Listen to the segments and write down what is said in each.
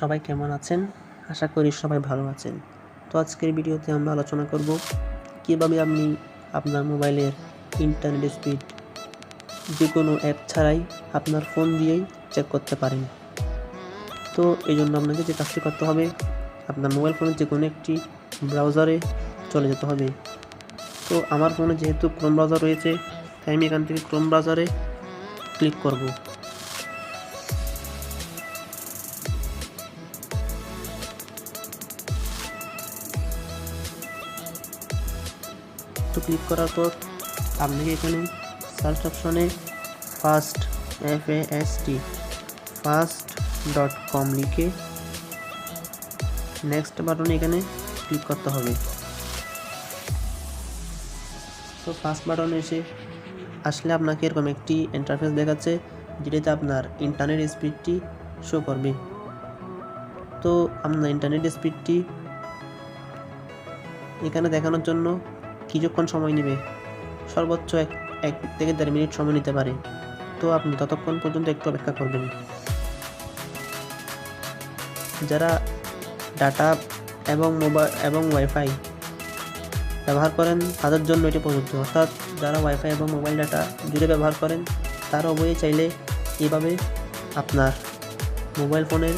সবাই কেমন আছেন? আশা করি সবাই ভালো আছেন। তো আজকের ভিডিওতে আমরা আলোচনা করব কীভাবে আপনি আপনার মোবাইলের ইন্টারনেট স্পিড যে কোনো অ্যাপ ছাড়াই আপনার ফোন দিয়েই চেক করতে পারেন। তো এই জন্য আপনাকে যে কাজটি করতে হবে, আপনার মোবাইল ফোনের যে কোনো একটি ব্রাউজারে চলে যেতে হবে। তো আমার ফোনে যেহেতু ক্রোম ব্রাউজার রয়েছে, তাই আমি এখান থেকে ক্রোম ব্রাউজারে ক্লিক করব। তো ক্লিক করার পর আপনাকে এখানে সার্চ অপশনে first F A S T first dot com লিখে নেক্সট বাটনে এখানে ক্লিক করতে হবে। তো ফার্স্ট বাটনে এসে আসলে আপনাকে এরকম একটি ইন্টারফেস দেখাচ্ছে যেটাতে আপনার ইন্টারনেট স্পিডটি শো করবে। তো আপনার ইন্টারনেট স্পিডটি এখানে দেখানোর জন্য কিছুক্ষণ সময় নেবে। সর্বোচ্চ এক এক থেকে দেড় মিনিট সময় নিতে পারে। তো আপনি ততক্ষণ পর্যন্ত একটু অপেক্ষা করবেন। যারা ডাটা এবং মোবাইল এবং ওয়াইফাই ব্যবহার করেন, তাদের জন্য এটি প্রযোজ্য। অর্থাৎ যারা ওয়াইফাই এবং মোবাইল ডাটা জুড়ে ব্যবহার করেন, তারা উভয়ে চাইলে এইভাবে আপনার মোবাইল ফোনের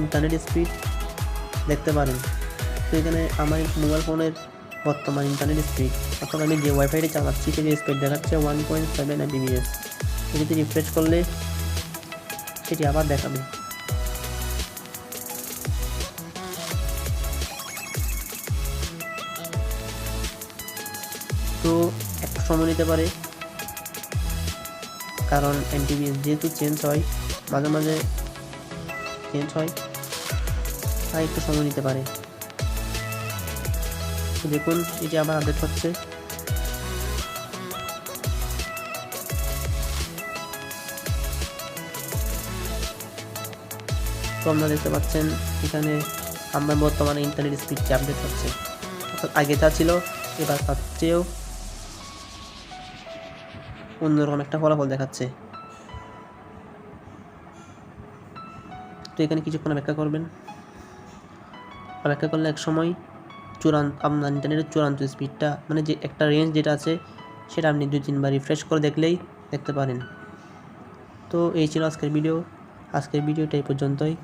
ইন্টারনেট স্পিড দেখতে পারেন। তো এখানে আমার মোবাইল ফোনের বর্তমান ইন্টারনেট স্পিড অর্থাৎ আমি যে ওয়াইফাইটি চালাচ্ছি সেটি স্পিড দেখাচ্ছে ওয়ান পয়েন্ট সেভেন এমবিবিএস এটিতে রিফ্রেশ করলে সেটি আবার দেখাবে। তো একটু সময় নিতে পারে, কারণ এমটিবিএস যেহেতু চেঞ্জ হয়, মাঝে মাঝে চেঞ্জ হয়, তাই একটু সময় নিতে পারে। দেখুন এটি আমার আপডেট হচ্ছে। আপনারা দেখতে পাচ্ছেন, এখানে আমার বর্তমানে ইন্টারনেট স্পিডটি আপডেট হচ্ছে। অর্থাৎ আগে যা ছিল, এবার তার চেয়েও অন্যরকম একটা ফলাফল দেখাচ্ছে। তো এখানে কিছুক্ষণ অপেক্ষা করবেন। অপেক্ষা করলে এক সময় চূড়ান্ত আপনার ইন্টারনেটের চূড়ান্ত স্পিডটা মানে যে একটা রেঞ্জ যেটা আছে, সেটা আপনি দুই তিনবার রিফ্রেশ করে দেখলেই দেখতে পারেন। তো এই ছিল আজকের ভিডিও আজকের ভিডিওটা এই পর্যন্তই।